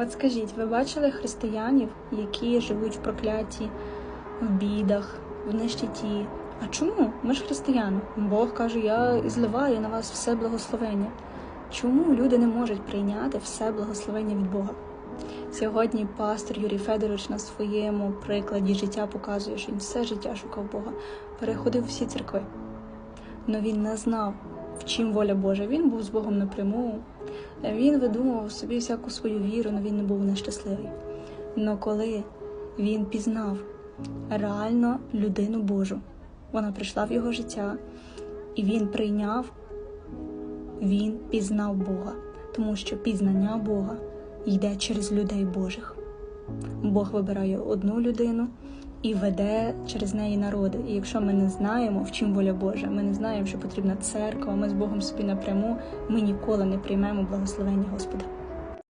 От скажіть, ви бачили християнів, які живуть в прокляті, в бідах, в нищеті? А чому? Ми ж християни. Бог каже, я зливаю на вас все благословення. Чому люди не можуть прийняти все благословення від Бога? Сьогодні пастор Юрій Федорович на своєму прикладі життя показує, що він все життя шукав Бога, переходив всі церкви. але він не знав, в чим воля Божа. Він був з Богом напряму. Він видумував собі всяку свою віру, але він не був нещасливий. Но коли він пізнав реально людину Божу, вона прийшла в його життя, і він прийняв, він пізнав Бога, тому що пізнання Бога йде через людей Божих. Бог вибирає одну людину і веде через неї народи. І якщо ми не знаємо, в чим воля Божа, ми не знаємо, що потрібна церква, ми з Богом собі напряму, ми ніколи не приймемо благословення Господа.